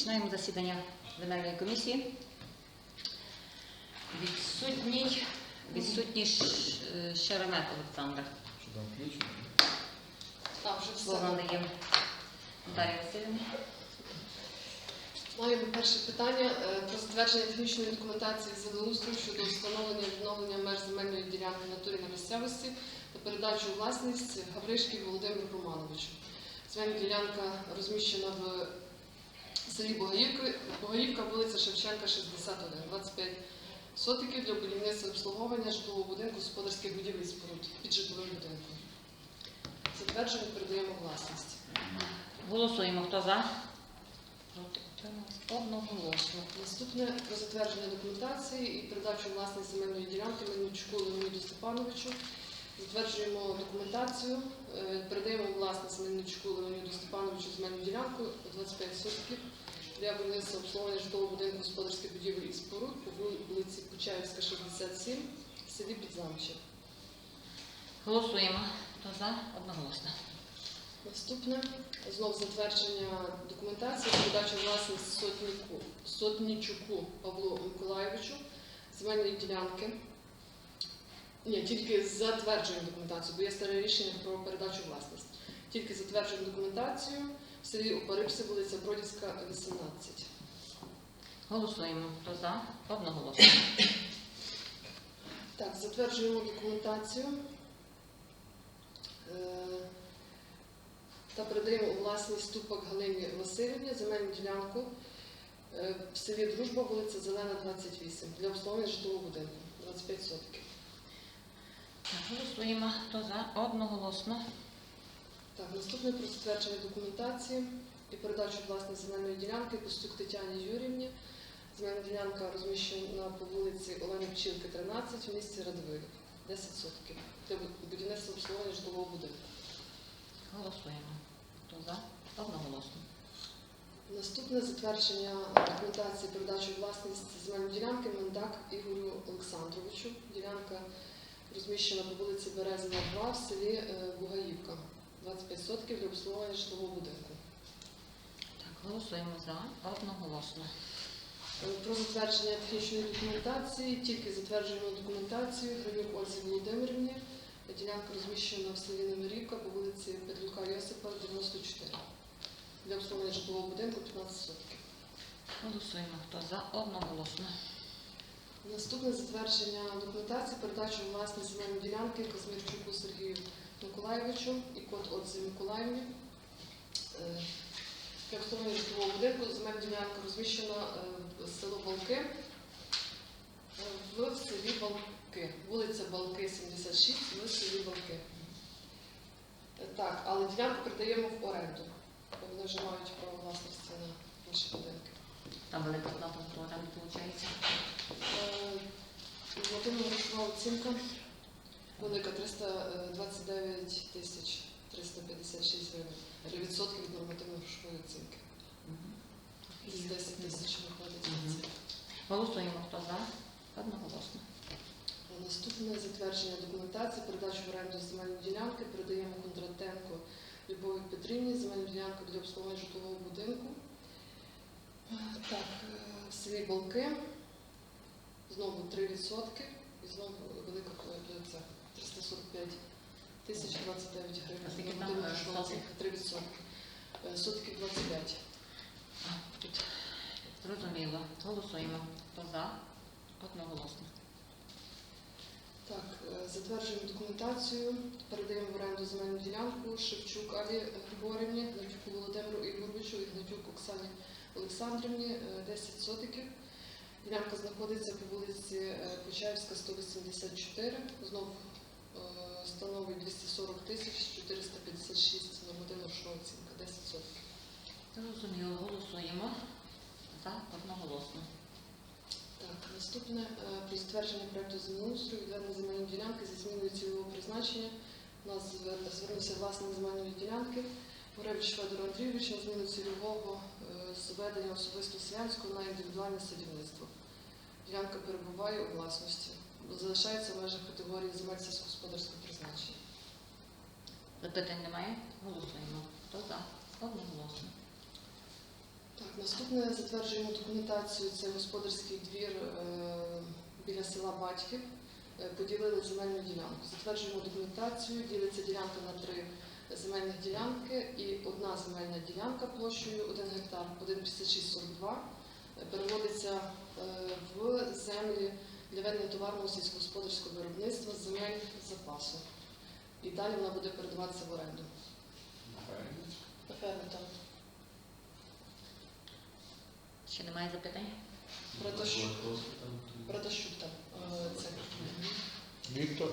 Починаємо засідання земельної комісії. Відсутній, відсутній Шеремет Олександр. Що там включено? Так, вже. Слово надаємо Дар'ї Васильівні. Маємо перше питання е, про затвердження технічної документації з землеустрою щодо встановлення і відновлення меж земельної ділянки в натурі на місцевості та передачу власність Гавришки Володимиру Романовичу. Земельна ділянка розміщена в селі Богаївка, Богаївка, вулиця Шевченка, 61, 25 сотиків для будівництва обслуговування житлового будинку, господарських будівель і споруд під житловим будинком. Затвердження передаємо власність. Голосуємо. Хто за? Проти. Одноголосно. Наступне про затвердження документації і передачу власність земельної ділянки Мельничуку Леоніду Степановичу. Затверджуємо документацію, е, передаємо Степановичу земельну ділянку по 25 сотків для будівництва обслуговування житлового будинку господарських будівель і споруд по вулиці Почаївська, 67, в селі Підзамче. Голосуємо. Хто за? Одноголосно. Наступне знов затвердження документації, передача власність сотніку, сотнічуку Павлу Миколаєвичу земельної ділянки. Ні, тільки затверджуємо документацію, бо є старе рішення про передачу власності. Тільки затверджуємо документацію в селі Опарипси, вулиця Бродівська, 18. Голосуємо. Хто за? Одноголосно. Так, затверджуємо документацію е, та передаємо у власність ступок Галині Васильівні земельну ділянку е, в селі Дружба, вулиця Зелена, 28, для обслуговування житлового будинку, 25 сотків. Голосуємо. Хто за? Одноголосно. Так, наступне про затвердження документації і передачу власність земельної ділянки Костюк Тетяні Юрівні. Земельна ділянка розміщена по вулиці Олени Пчілки, 13, в місті Радивилів, 10 сотків, для будівництва обслуговування житлового будинку. Голосуємо. Хто за? Одноголосно. Наступне затвердження документації передачі у власність земельної ділянки Мендак Ігорю Олександровичу. Ділянка розміщена по вулиці Березина, 2 в селі е, Бугаївка. 25 сотків для обслуговування житлового будинку. Так, голосуємо за. Одноголосно. Е, Про затвердження технічної документації. Тільки затверджуємо документацію Гравюк Ользі Володимирівні. Ділянка розміщена в селі Немирівка по вулиці Петлюка Йосипа, 94. Для обслуговування житлового будинку 15 сотків. Голосуємо. Хто за? Одноголосно. Наступне затвердження документації, передачу у власність земельної ділянки Казмірчуку Сергію Миколаєвичу і код Отзі Миколаївні. Е, Для обслуговування житлового будинку земельна ділянка розміщена е, в село Балки, е, в селі Балки, вулиця Балки, 76, в селі Балки. Е, Так, але ділянку передаємо в оренду, бо вони вже мають право власності на інші будинки. Там велика плата за оренду виходить. Нормативна грошова оцінка велика 329 тисяч 356 гривень. Відсотки від нормативної грошової оцінки. З 10 тисяч виходить. Голосуємо. Хто за? Одноголосно. Наступне затвердження документації, передачу в оренду земельної ділянки, передаємо Кондратенко Любові Петрівні земельну ділянку для обслуговування житлового будинку. Е, Так, е, в селі Балки. Знову 3% і знову велика е, це 345 тисяч 29 А гривень. скільки там, е, грошова соток? оцінка 3%. Е, Сотки 25. Тут зрозуміло. Голосуємо. Хто за? Одноголосно. Так, е, затверджуємо документацію, передаємо в оренду земельну ділянку Шевчук Алі Григорівні, Гнатюку Володимиру Ігоровичу і Гнатюк Оксані Олександрівні, е, 10 сотиків. Ділянка знаходиться по вулиці Почаївська, 184. Знов е, становить 240 тисяч 456 нормативна грошова оцінка, 10 сотиків. Зрозуміло. Голосуємо. За. Одноголосно. Так, наступне е, про затвердження проекту землеустрою, відведення земельної ділянки зі зміною цільового призначення. У нас звернувся власник земельної ділянки Горевич Федор Андрійович на зміну цільового е, зведення особисто селянського на індивідуальне садівництво. Ділянка перебуває у власності, залишається в межах категорії земель сільськогосподарського призначення. Запитань немає? Голосуємо. Хто за? Одноголосно. Так, наступне затверджуємо документацію. Це господарський двір е, біля села Батьків. Е, Поділили земельну ділянку. Затверджуємо документацію. Ділиться ділянка на три земельних ділянки і одна земельна ділянка площею 1 гектар 1,5642 е, переводиться е, в землі для ведення товарного сільськогосподарського виробництва з земель запасу. І далі вона буде передаватися в оренду. На фермі там. Ще немає запитань? Братащук. Братащук там. е, Це. Віктор?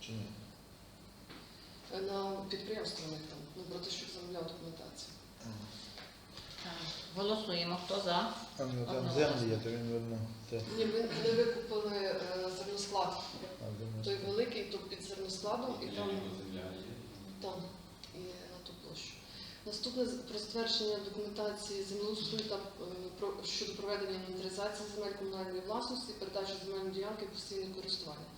Чи ні? На підприємство у них там. Ну, Братащук замовляв документацію. Так. Голосуємо. Хто за? А ну там землі є, то він видно. Те. Ні, ви- вони викупили е, зерносклад. А, Той великий, то під зерноскладом, і там, там і на ту площу. Наступне про затвердження документації землеустрою та е, про щодо проведення інвентаризації земель комунальної власності, передачі земельної ділянки в постійне користування.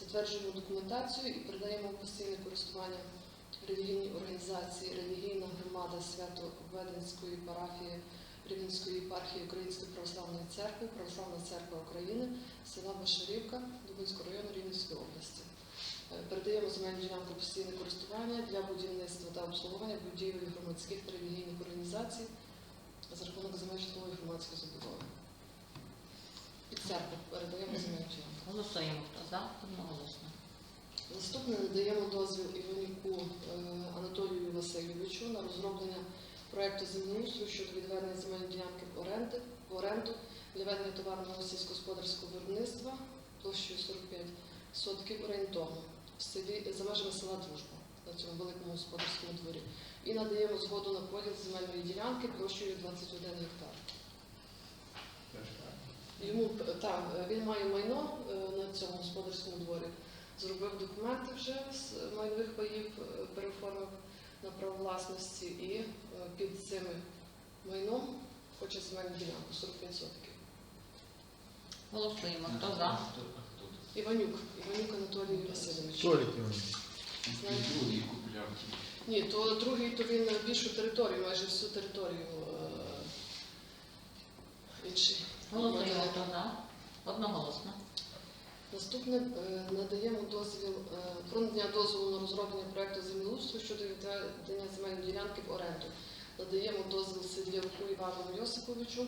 Затверджуємо документацію і передаємо в постійне користування релігійній організації Релігійна громада Свято-Веденської парафії Рівненської єпархії Української православної церкви, Православна церква України, села Башарівка, Дубинського району Рівненської області. Е, Передаємо земельну ділянку постійне користування для будівництва та обслуговування будівель громадських та релігійних організацій за рахунок земель громадської забудови. Під церкву передаємо земельну ділянку. Голосуємо. Хто за? Одноголосно. Наступне надаємо дозвіл Іванюку е, Анатолію Васильовичу на розроблення проекту землеустрою щодо відведення земельної ділянки в оренду для ведення товарного сільськогосподарського виробництва площею 45 сотків орієнтовно в селі за межами села Дружба на цьому великому господарському дворі. І надаємо згоду на поділ земельної ділянки площею 21 гектар. Йому е, так, е, він має майно на цьому господарському дворі. Зробив документи вже з майнових паїв, е, переоформив на право власності і е, під цим майном хоче земельну ділянку 45 сотків. Голосуємо. Хто за? Іванюк, Іванюк Анатолій Васильович. Толік він. Другий купляв. Ні, то другий, то він більшу територію, майже всю територію е, інший. Голосуємо. Хто за? Одноголосно. Наступне е, надаємо дозвіл е, про надання дозволу на розроблення проекту землеустрою щодо відведення земельної ділянки в оренду. Надаємо дозвіл Сидляруку Івану Йосиповичу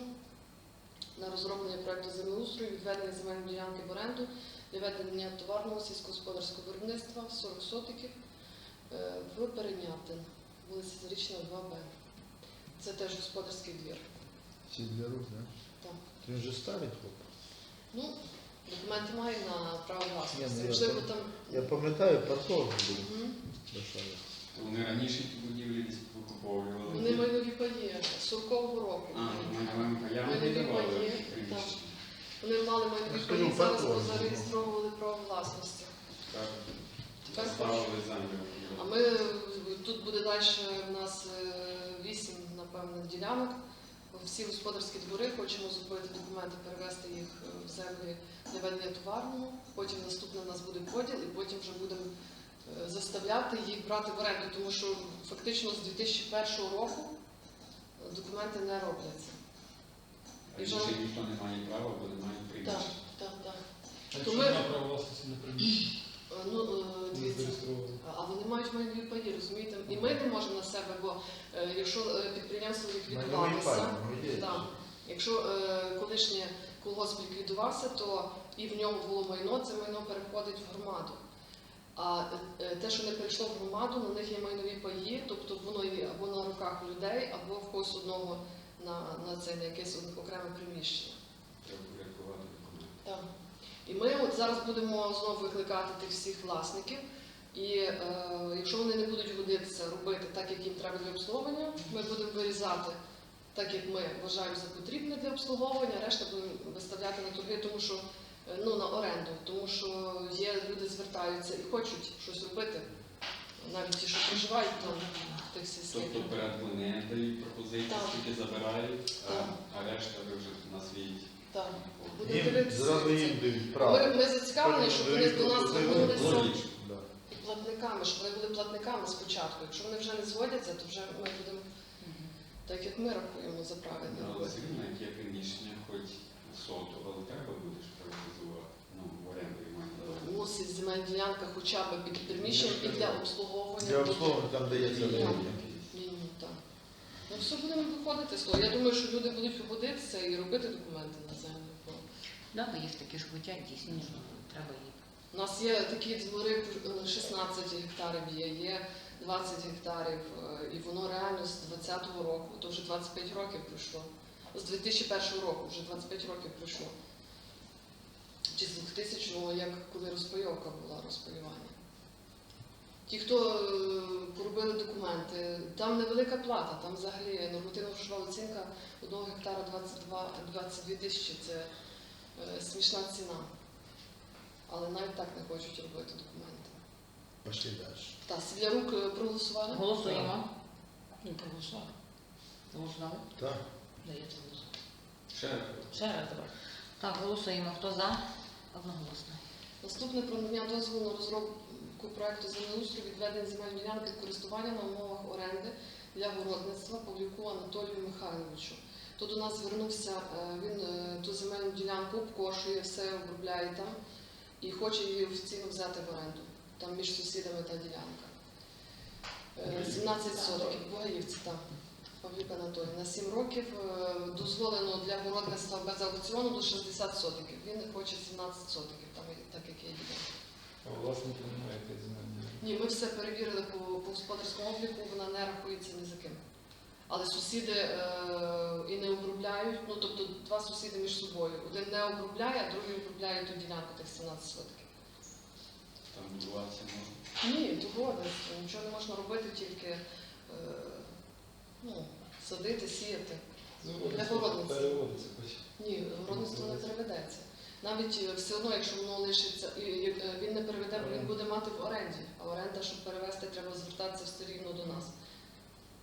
на розроблення проекту землеустрою, відведення земельної ділянки в оренду для ведення товарного сільськогосподарського виробництва 40 сотиків е, в Перенятин, вулиця Зарічна, 2Б. Це теж господарський двір. Ці для рук, да? Так. Він же старий хлоп. Ну, документи має на право власності. ну, я Можливо, там. Я пам'ятаю, парковка був. Мгм. Вони раніше ті будівлі десь викуповували. Вони майнові паї 40-го року. А, Майнові паї, приміщення. Вони мали майнові паї, зараз зареєстровували право власності. Так. Тепер А ми тут буде далі у нас е, вісім, напевно, ділянок. Всі господарські двори хочемо зробити документи, перевести їх е, в землі для ведення товарного. Потім наступне у нас буде поділ, і потім вже будемо е, заставляти їх брати в оренду, тому що фактично з 2001 року е, документи не робляться. Раніше ніхто не має права, бо не має приміщення. так, так. Якщо То ми- немає права власності на приміщення, Ну, е, дивіться. А вони мають майнові паї, розумієте? І ми не можемо на себе, бо е, якщо е, підприємство ліквідувалося, ну, якщо е, колишнє колгосп ліквідувався, то і в ньому було майно, це майно переходить в громаду. А е, те, що не перейшло в громаду, на них є майнові паї, тобто воно є або на руках людей, або в когось одного на, на це на якесь окреме приміщення. Треба порядкувати документи. Так. І ми от зараз будемо знову викликати тих всіх власників. І е, якщо вони не будуть годитися робити так, як їм треба для обслуговування, ми будемо вирізати так, як ми вважаємо за потрібне для обслуговування, решта будемо виставляти на торги, тому що е, ну на оренду, тому що є люди звертаються і хочуть щось робити, навіть ті, що проживають там в тих сільських. Тобто порядку не дають пропозиції, скільки забирають, а, а решта ви вже на свій. Так. Будемо Їм дивитися. зразу їм дають право. Ми, ми зацікавлені, щоб вони до нас звернулися. Логічно. Да. І платниками, щоб вони були платниками спочатку. Якщо вони вже не згодяться, то вже ми будемо Так як ми рахуємо за правильне Але робити. все рівно, як є приміщення, хоч соту, але треба будеш приватизувати. Ну, в оренду і має Мусить земельна ділянка хоча б під приміщенням і для обслуговування. Для обслуговування там дається Ні. Ну все будемо виходити з того. Я думаю, що люди будуть погодитися і робити документи на землю. Бо Да, бо є такі ж хотять, дійсно, що треба їх. У нас є такі двори е, 16 гектарів є, є 20 гектарів, е, і воно реально з 20-го року, то вже 25 років пройшло. З 2001 року вже 25 років пройшло. Чи з 2000-го, як коли розпайовка була розпаювання. Ті, хто е, поробили документи, там невелика плата, там взагалі нормативна грошова оцінка одного гектара 22, 22 тисячі це е, смішна ціна. Але навіть так не хочуть робити документи. Пошли далі. Так, Сідлярук е, проголосували? Голосуємо. Не проголосували. Голосували? Так. Даєте голосу. Ще раз. Ще раз давай. Так, голосуємо. Хто за? Одноголосно. Наступне про надання дозволу на розробку проекту землеустрою відведення земельної ділянки користування на умовах оренди для городництва Павлюку Анатолію Михайловичу. То до нас звернувся, е, він е, ту земельну ділянку обкошує, все обробляє там і хоче її офіційно взяти в оренду. Там між сусідами та ділянка. Е, 17 сотків, Богаївці, там. Павлюк Анатолій. На 7 років е, дозволено для городництва без аукціону до 60 сотиків. Він хоче 17 сотиків, там так як є ділянка. А власника немає тієї земельної. Ні, ми все перевірили по, по господарському обліку, вона не рахується ні за ким. Але сусіди е, і не обробляють, ну тобто два сусіди між собою. Один не обробляє, а другий обробляє ту ділянку тих 17 сотиків. Там будуватися можна. Ні, догодництво, нічого не можна робити, тільки е, ну, садити, сіяти. Для городництва. Переводиться хоч. Ні, городництво не переведеться. Навіть е, все одно, якщо воно лишиться, е, він не переведе, він буде мати в оренді. А оренда, щоб перевести, треба звертатися все рівно до нас.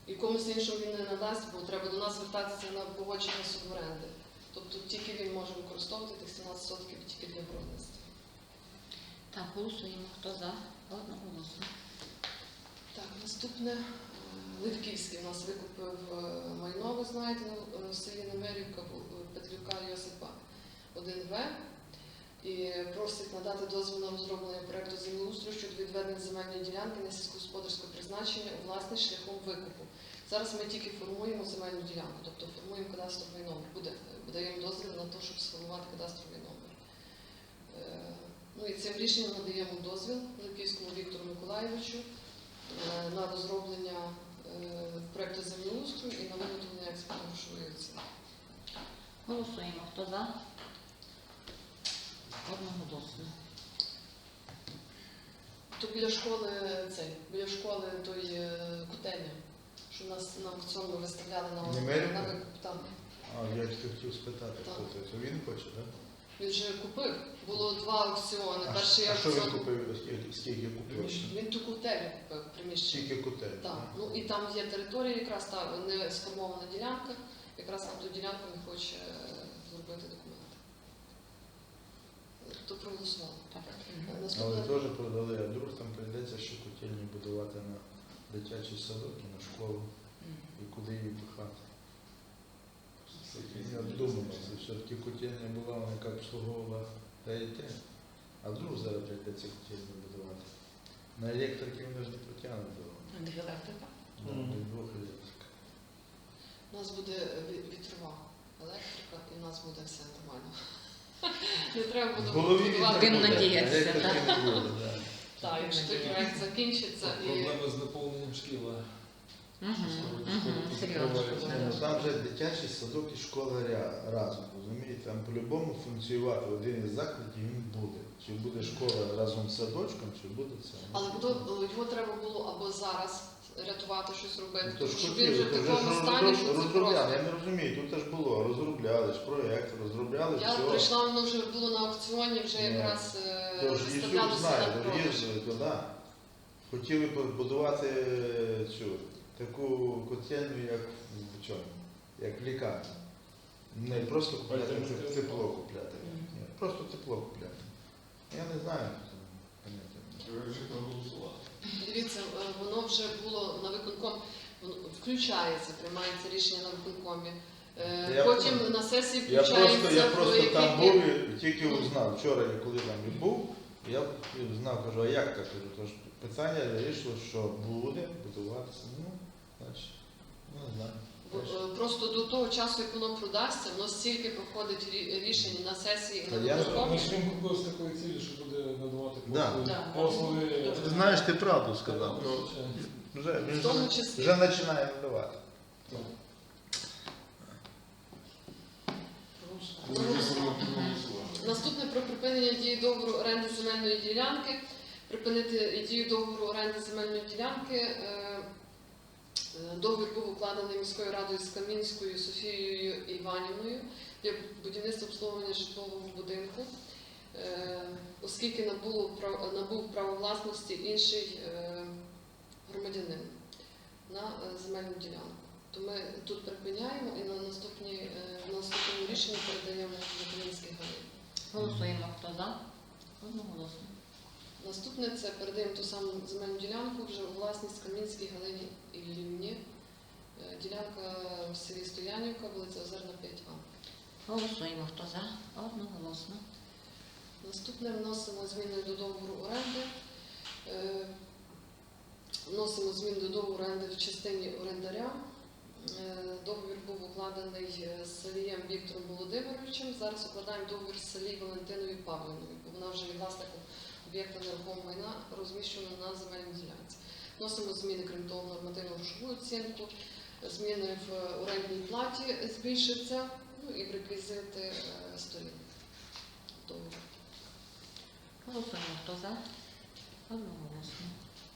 І комусь іншому він не надасть, бо треба до нас звертатися на погодження суборенди. Тобто тільки він може використовувати тих 17 сотків тільки для городництва. Так, голосуємо. Хто за? Одноголосно. Так, наступне Левківський у нас викупив е, майно, ви знаєте, на- в селі Немирівка Бу- Петлюка Йосипа 1В. І просить надати дозвіл на розроблення проекту землеустрою щодо відведення земельної ділянки на сільськогосподарське призначення у власність шляхом викупу. Зараз ми тільки формуємо земельну ділянку, тобто формуємо кадастровий номер. Буде, даємо дозвіл на те, щоб сформувати кадастровий номер. Е, Ну і цим рішенням надаємо дозвіл Липківському Віктору Миколаєвичу е, на розроблення е, проекту землеустрою і на виготовлення експортно-грошової. Голосуємо. Хто за? Одноголосно. То біля школи цей, біля школи той е, котельня, що нас на аукціон ми виставляли на, Немерівка? на викуп. Там. А я тільки хотів спитати, Так. хто це. То він хоче, так? Він вже купив. Було два аукціони. А, Перший а що він аукціон. купив? Скільки, скільки купив? Він ту котельню купив приміщення. Тільки котель. Так, ну і там є територія, якраз та не сформована ділянка, якраз на ту ділянку він хоче е, зробити документи. То проголосували. Так. Е, Але Наступне теж продали, а друг там прийдеться ще котельні будувати на дитячий садок і на школу. І куди її пихати. Я думав, що все-таки котельня була, вона яка обслуговувала ДАІТ, а вдруг зараз прийдеться котельню будувати. На електрики вони ж не потягнуть. Електрика. Ну, Мгм. двох електрика. у нас буде ві- вітрова електрика, і в нас буде все нормально. Не треба вітер буде, надіятися. Так, якщо той проект закінчиться і Проблема з наповненням шкіла. Ну Там вже дитячий садок і школа разом, розумієте? Там по-любому функціонувати один із закладів він буде. Чи буде школа разом з садочком, чи буде це. але його треба було або зараз рятувати щось робити, Ну, тому що він вже хотіли, в такому стані, що це розробляли. просто. Я не розумію, тут теж було, розробляли ж проєкт, розробляли Я все. прийшла, воно вже було на аукціоні, вже Ні. якраз е, Тож Ісус виставлялося знає, на продаж. туди. Хотіли побудувати е, цю таку котельню, як в чому? Як в лікарні. Не просто купляти, Альтернативу. теп- тепло купляти. Ні, просто тепло купляти. Я не знаю. поняття. Ви. Дивіться, е, воно вже виконком включається, приймається рішення на виконкомі. Е, Я Потім на сесії Я включається просто, я просто там яких- був і тільки узнав. Вчора, я коли там і був, я знав, кажу, а як так? Кажу, то питання вирішило, що буде будуватися. Ну, значить, ну не знаю. Бо, е, Просто до того часу, як воно продасться, воно стільки проходить рі- рішень на сесії і Та на я- виконкомі. Ж він купив з такої цілі, що буде надавати Да. послуги. Да. послуги Ти знаєш, ти правду сказав. Ну, Вже, В тому числі. вже починає надавати. Наступне про припинення дії договору оренди земельної ділянки. Припинити дію договору оренди земельної ділянки. Е, е, Договір був укладений міською радою з Камінською Софією Іванівною для будівництва обслуговування житлового будинку, Е, оскільки набув право власності інший громадянин на е, земельну ділянку. То ми тут припиняємо і на наступні е, на наступному рішенні передаємо на Камінський галин. Голосуємо. Хто за? Одноголосно. Наступне це передаємо ту саму земельну ділянку вже у власність Камінській Галині Іллівні. Е, Ділянка в селі Стоянівка, вулиця Озерна 5А. Голосуємо. Хто за? Одноголосно. Наступне вносимо зміни до договору оренди. Вносимо зміни до договору оренди в частині орендаря. Е, Договір був укладений е, з Салієм Віктором Володимировичем. Зараз укладаємо договір з Салій Валентиною Павлівною, бо вона вже є власником об'єкта нерухомого майна, розміщеного на земельній ділянці. Вносимо зміни, крім того, в нормативну грошову оцінку, зміни в е, орендній платі збільшиться, ну і в реквізити сторін. Голосуємо. Хто за? Одноголосно.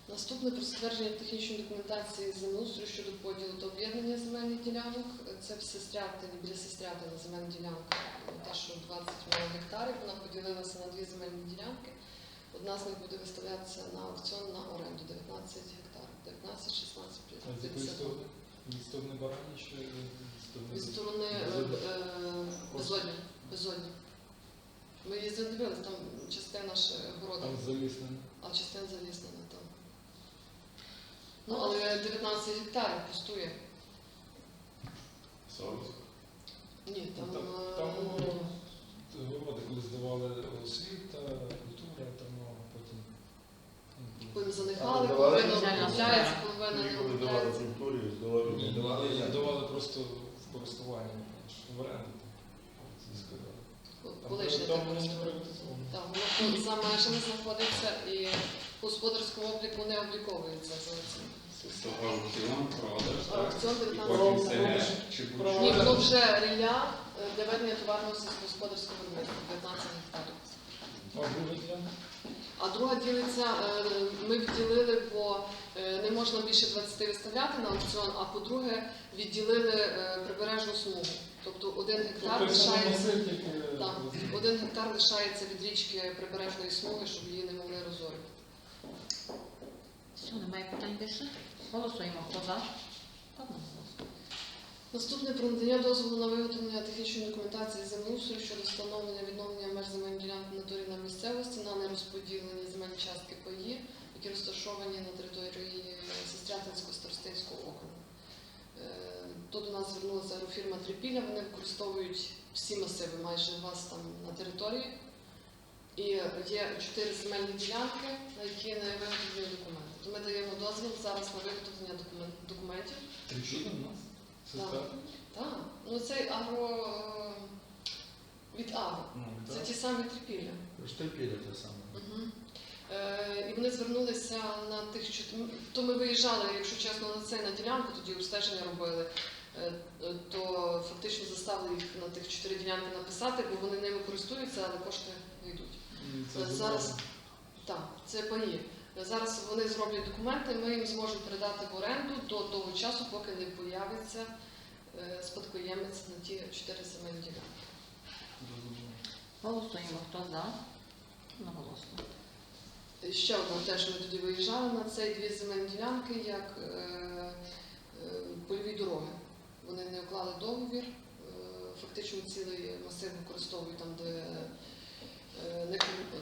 Наступне про затвердження технічної документації землеустрою щодо поділу та об'єднання земельних ділянок. Це в Сестрятині, біля Сестрятина земельна ділянка, та що 20 мільйонів гектарів. Вона поділилася на дві земельні ділянки. Одна з них буде виставлятися на аукціон на оренду 19 гектарів. 19, 16, А з 50. сторони? Від сторони барані чи від сторони? Сторони е, е, безодні. безодні. Ми їздили дивилися, там частина ж города, Там заліснено. а частина заліснена. Ну, але 19 гектарів пустує. Совість. Ні, там, Там, е, там було городи, коли здавали освіта, культура, там ну, потім. ну, А, давали половина обробляється, половина не Коли давали обробляється. культурі, здавали. Ні, давали, ні, давали просто в користування, в оренду. Це сказали. Там Колишнє там таке воно не користування. приватизовано. Так, воно за межами знаходиться і по господарському обліку не обліковується за цим. Це аукціон, продаж, так? Аукціон І 19 потім чи Ні, воно вже рілля е, для ведення товарного сільськогосподарського виробництва 15 гектарів. А друга? Ділиться, е, ми відділили, бо е, не можна більше 20 виставляти на аукціон, а по-друге, відділили е, прибережну смугу. Тобто один гектар Тобто лишається. Так, один гектар лишається від річки прибережної смуги, щоб її не. Все, немає питань більше? Голосуємо. Хто за? Наступне про надання дозволу на виготовлення технічної документації землеустрою щодо встановлення відновлення меж земельної ділянки на території на місцевості на нерозподілені земельні частки паї, які розташовані на території Сестрятинського старостинського округу. Е, Тут до нас звернулася агрофірма Трипілля, вони використовують всі масиви майже у вас там на території. І є чотири земельні ділянки, на які не виготовлені документи. Ми даємо дозвіл зараз на виготовлення докумен- документів. Тричі у нас? Це Так. так? Так, ну цей агро е, від агро. Ну, Це так. ті самі трипілля. Штепіля те саме. Угу. Е, і вони звернулися на тих чот- То ми виїжджали, якщо чесно, на це на ділянку, тоді обстеження робили. е, е, То фактично заставили їх на тих чотири ділянки написати, бо вони ними користуються, але кошти не йдуть. Це Зараз. Так, це паї. Зараз вони зроблять документи, ми їм зможемо передати в оренду до того часу, поки не появиться е, спадкоємець на ті чотири земельні ділянки. Голосуємо. Хто за? Одноголосно. І Ще одна теж ми тоді виїжджали на це дві земельні ділянки, як е, е, польові дороги. Вони не уклали договір, е, фактично цілий масив використовують там, де, е,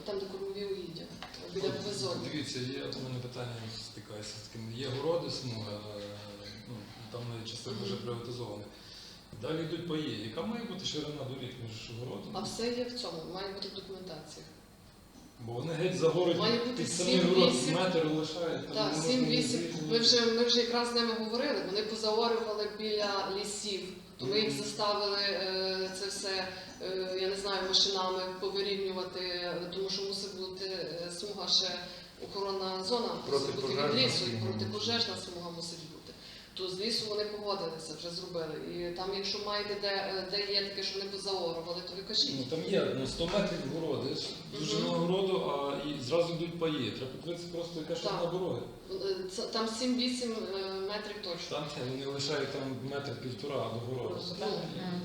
там, де кормові угіддя, біля безодні. Дивіться, є от у мене питання стикається з таким. Є городи, смуга, е, ну, там навіть частина вже приватизована. Далі йдуть паї. Яка має бути ширина доріг між А городом? все є в цьому, має бути в документації. Бо вони геть за город Має бути під самий 7-8. город метр лишають. там Так, не можна 7-8. ні Ми вже, ми вже якраз з ними говорили, вони позаорювали біля лісів, то ми їх заставили е, це все, е, я не знаю, машинами повирівнювати, тому що мусить бути е, смуга ще охоронна зона, мусить бути від лісу, і протипожежна смуга мусить бути. То з лісу вони погодилися, вже зробили. І там, якщо маєте де, де є таке, що вони позаорювали, то ви кажіть. Ну там є ну, 100 метрів городи, довжина городу, а і зразу йдуть паї. Треба подивитися просто яка ширина Так. дороги. Це- Там 7-8 е, метрів точно. Там вони лишають там метр півтора до городу. Ну,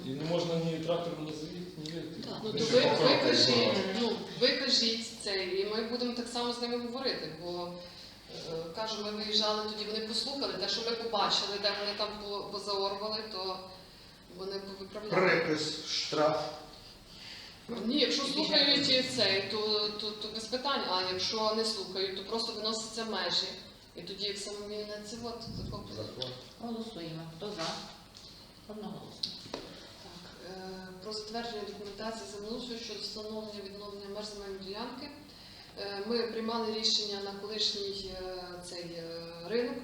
І не можна ні трактором не заїхати, ні вийти. Ну то ви, ви кажіть, ну ви кажіть це, і ми будемо так само з ними говорити. Бо кажу, ми виїжджали тоді, вони послухали те, що ми побачили, де вони там по- позаорвали, то вони повиправляли. Припис, штраф. Ні, якщо слухають цей, то, то, то без питань. А якщо не слухають, то просто виносяться межі. І тоді як самовільне це от. Закон. Голосуємо. Хто за? Одноголосно. Так, е, про затвердження документації землеустрою щодо встановлення відновлення меж земельної ділянки. Е, Ми приймали рішення на колишній е, е, ринок.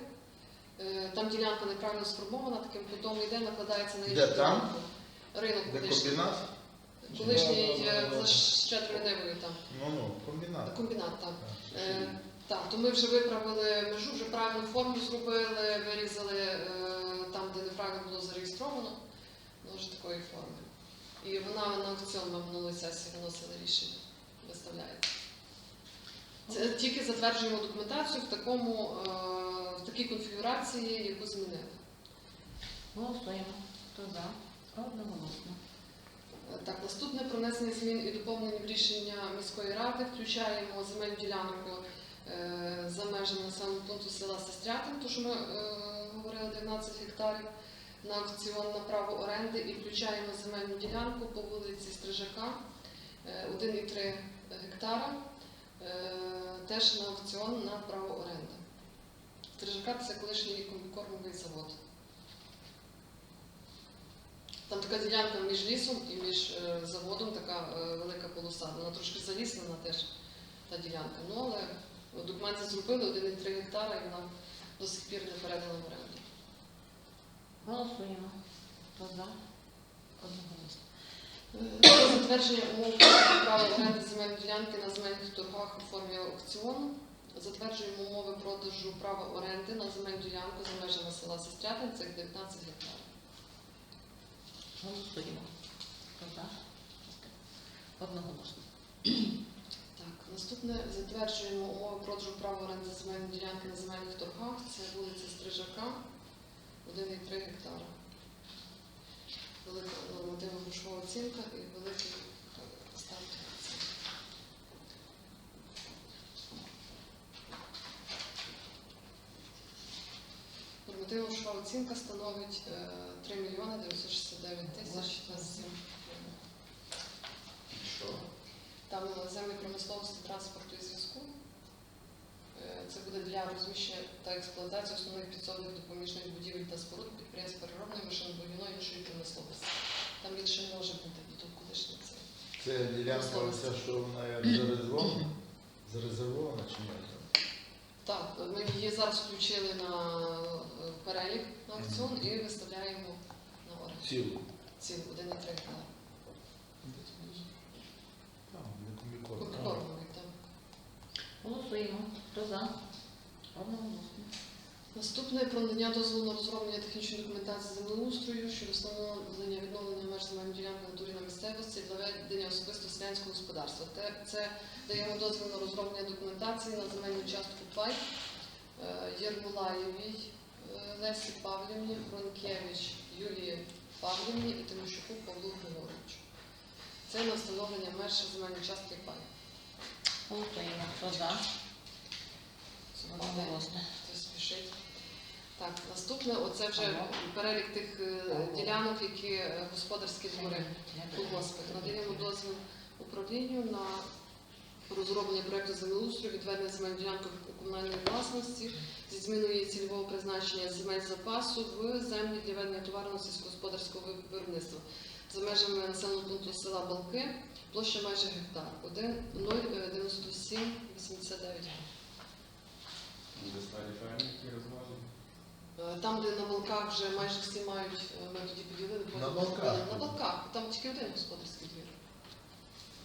Е, Там ділянка неправильно сформована, таким кутом йде, накладається на іншу там? Ринок Де колишній. комбінат? Колишній е, да. за там. Ну, ну, комбінат. Комбінат там. Е, Так, то ми вже виправили межу, вже правильну форму зробили, вирізали е, там, де неправильно було зареєстровано, ну вже такої форми. І вона на аукціон ми минулої сесії виносили рішення, виставляється. Це тільки затверджуємо документацію в такому, е, в такій конфігурації, яку змінили. Голосуємо. Хто за? Одноголосно. Е, Так, наступне про внесення змін і доповнень в рішення міської ради. Включаємо земельну ділянку е, за межами населеного пункту села Сестрятин, то що ми е, говорили 19 гектарів на аукціон на право оренди і включаємо земельну ділянку по вулиці Стрижака е, 1,3 гектара е, теж на аукціон на право оренди. Стрижака це колишній комбікормовий завод. Там така ділянка між лісом і між е, заводом, така е, велика полоса. Вона трошки заліснена теж, та ділянка. Ну, але документи зробили 1,3 гектара і вона до сих пір не передана в оренду. Голосуємо. Одноголосно. Про затвердження умов права оренди земельної ділянки на земельних торгах у формі аукціону. Затверджуємо умови продажу права оренди на земельну ділянку за межами села Сестрятин, це 19 гектарів. Голосуємо. Хто за? Одноголосно. Так, наступне затверджуємо умови продажу права оренди земельної ділянки на земельних торгах. Це вулиця Стрижака, 1,3 гектара. Велика оцінка і великий е, ставки. Нормативна грошова оцінка становить е, 3 мільйони 969 тисяч 27 гривень. Що? Там е, землі промисловості, транспорту і зв'язку. Е, Це буде для розміщення та експлуатації основних підсобних допоміжних будівель та споруд підприємств переробної машинобудівної іншої промисловості. Там більше може бути, бо тут колишній це. Це ділянка, оця, що вона як зарезервована? Зарезервована чи ні? Так, ми її зараз включили на е, перелік на аукціон і виставляємо на оренду. Цілу. Ціну 1,3 гектара. Там, для комбікорму. Комбікормовий, так. Голосуємо. Хто за? Одноголосно. Наступне про надання дозволу на розроблення технічної документації землеустрою щодо встановлення відновлення меж земельної ділянки натурі на місцевості для ведення особисто селянського господарства. Те- Це даємо дозвіл на розроблення документації на земельну частку пай е, Єрмолаєвій е, Лесі Павлівні, Фронкевич Юлії Павлівні і Тимощуку Павлу Григоровичу. Це на встановлення меж земельної частки пай. Голосуємо. Хто за? Хтось спішить. Так, наступне, оце вже перелік тих е, ділянок, які е, господарські двори колгоспи. Надаємо дозвіл управлінню на розроблення проекту землеустрою, відведення земельної ділянки в комунальної власності зі зміною її цільового призначення земель запасу в землі для ведення товарного сільськогосподарського виробництва. За межами населеного пункту села Балки, площа майже гектар, е, 1,09789 Де старі фермерки розважені. Е, Там, де на балках вже майже всі мають, е, ми тоді поділили, потім На балках? На балках, там тільки один господарський двір.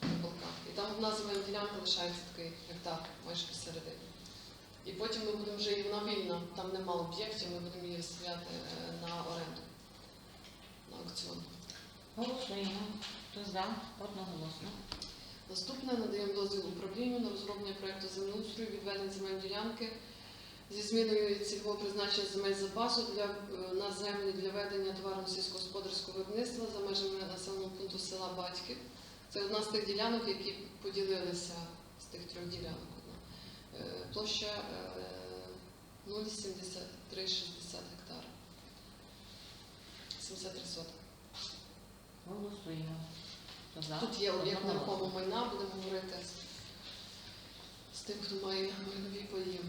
На балках. І там одна земельна ділянка лишається такий гектар, майже посередині. І потім ми будемо вже, і вона вільна, там нема об'єктів, ми будемо її виставляти е, на оренду, на аукціон. Голосуємо. Хто за? Одноголосно. Наступне надаємо дозвіл управлінню на розроблення проекту землеустрою, відведення земельної ділянки зі зміною цільового призначення земель запасу для, е, на землі для ведення товарно сільськогосподарського виробництва за межами населеного пункту села Батьків. Це одна з тих ділянок, які поділилися з тих трьох ділянок. Е, Площа е, 0,7360 гектара. 73 сотки. Голосуємо. Тут є об'єкт нерухомого майна, будемо говорити з, тим, хто має майнові паї.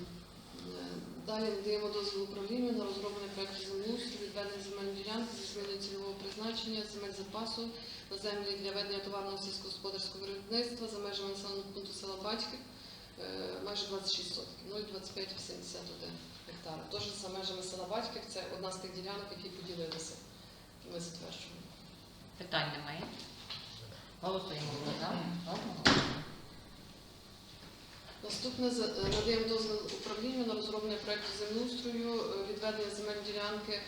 Далі надаємо дозвіл управлінню на розроблення проекту землеустрою, відведення земельної ділянки зі зміною цільового призначення, земель запасу на землі для ведення товарного сільськогосподарського виробництва за межами населеного пункту села Батьків, е, майже 26 сотків, 0,2581 гектара. Тож за межами села Батьків це одна з тих ділянок, які поділилися. Ми затверджуємо. Питань немає. Голосуємо. За? Наступне е, надаємо дозвіл управлінню на розроблення проекту землеустрою, е, відведення земель ділянки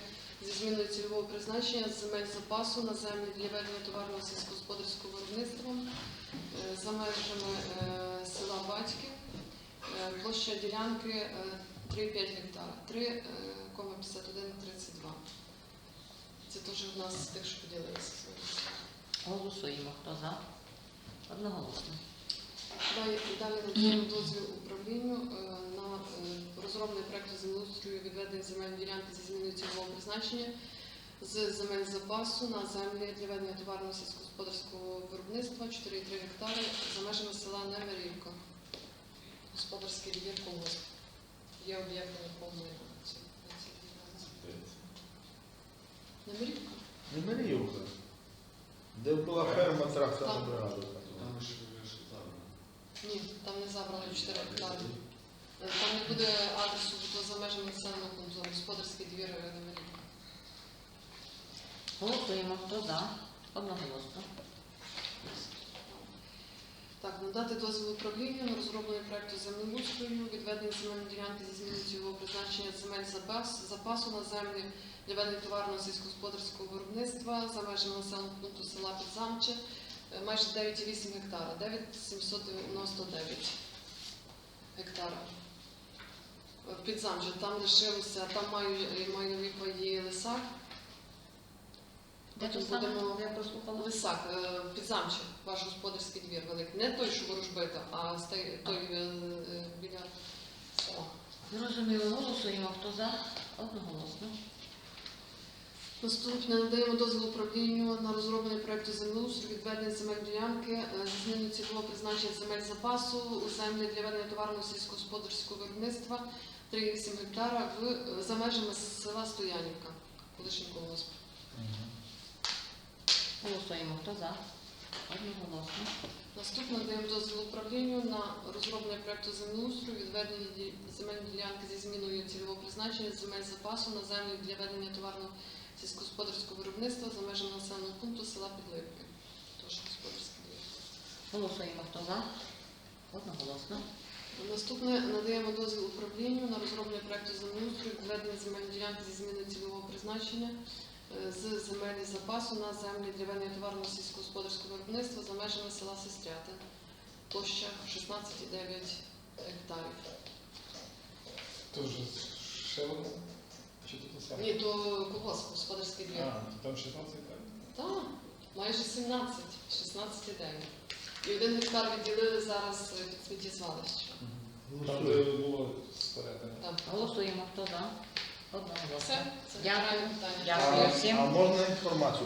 зі зміною цільового призначення земель запасу на землі для ведення товарного сільськогосподарського виробництва е, за межами села Батьків. Площа ділянки е, 3,5 гектара, 3,5132. Це теж одна з тих, що поділилися. Голосуємо. Хто за? Одноголосно. Далі, далі надаємо дозвіл управлінню е, на е, розроблення проекту землеустрою відведення земельної ділянки зі зміною цільового призначення з земель запасу на землі для ведення товарного сільськогосподарського виробництва 4,3 гектари за межами села Немирівка. Господарський двір колгосп. Є об'єкт нерухомої на цій ділянці. Немирівка? Не Маріївка. Де була ферма тракторна Там. бригада. Там ж ж забрано. Ні, там не забрали 4 гектари. Е, Там не буде адресу, бо за межами населеного пункту, господарський двір е, Немирівка. Голосуємо. Хто за? Одноголосно. Так, надати дозвіл управлінню на розроблення проекту землеустрою, відведення земельної ділянки зі зміною цільового призначення земель запас, запасу на землі для ведення товарного сільськогосподарського виробництва за межами населеного пункту села Підзамче, майже 9,8 гектара, 9,799 гектара. Е, В там лишилося, там майнові паї лисак. Де тут будемо- Я прослухала. Лисак, е, підзамче, ваш господарський двір великий. Не той, що ворожбита, а той, той е, е, біля. Зрозуміло. Голосуємо. Хто за? Одноголосно. Наступне надаємо дозвіл управлінню на розроблення проекту землеустрою, відведення земель ділянки е, зі цільового призначення земель запасу у землі для ведення товарного сільськогосподарського виробництва 3,8 гектара в, е, за межами села Стоянівка, колишній колгосп. Голосуємо. Хто за? Одноголосно. Наступне надаємо дозвіл управлінню на розроблення проекту землеустрою, відведення земельної ділянки зі зміною цільового призначення земель запасу на землю для ведення товарного сільськогосподарського виробництва за межами населеного пункту села Підливки. Тож господарський двір. Голосуємо. Хто за? Одноголосно. Наступне надаємо дозвіл управлінню на розроблення проекту землеустрою, відведення земельної ділянки зі зміною цільового призначення е, з земель запасу на землі для ведення товарного сільськогосподарського виробництва за межами села Сестрятин. Площа 16,9 гектарів. Теж ще? Чи тут те саме? Ні, то колгосп, господарський двір. А, то там 16 так? Так, майже 17, 16 день. І один гектар відділили зараз е, під сміттєзвалище. Там, де було спереду. Так. Голосуємо. Хто за? Одноголосно. Все, це Дякую. питання. Дякую А, всім. а можна інформацію?